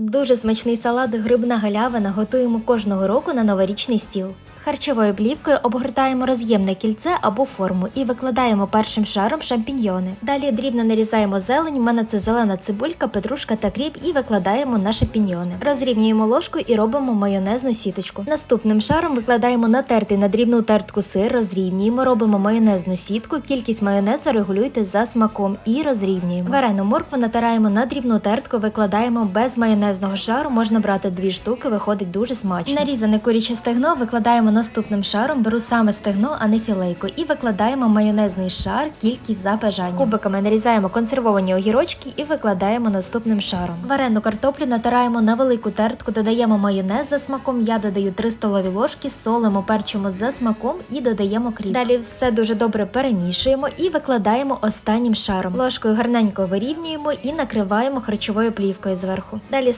Дуже смачний салат грибна галявина готуємо кожного року на новорічний стіл. Харчовою плівкою обгортаємо роз'ємне кільце або форму і викладаємо першим шаром шампіньйони. Далі дрібно нарізаємо зелень, в мене це зелена цибулька, петрушка та кріп і викладаємо на шампіньйони. Розрівнюємо ложкою і робимо майонезну сіточку. Наступним шаром викладаємо натертий на дрібну тертку сир, розрівнюємо, робимо майонезну сітку, кількість майонезу регулюйте за смаком і розрівнюємо. Варену моркву натираємо на дрібну тертку, викладаємо без майонезного шару, можна брати дві штуки, виходить дуже смачно. Нарізане куряче стегно викладаємо наступним шаром, беру саме стегно, а не філейку, і викладаємо майонезний шар, кількість за бажанням. Кубиками нарізаємо консервовані огірочки і викладаємо наступним шаром. Варену картоплю натираємо на велику тертку, додаємо майонез за смаком. Я додаю 3 столові ложки, солимо, перчимо за смаком і додаємо кріп. Далі все дуже добре перемішуємо і викладаємо останнім шаром. Ложкою гарненько вирівнюємо і накриваємо харчовою плівкою зверху. Далі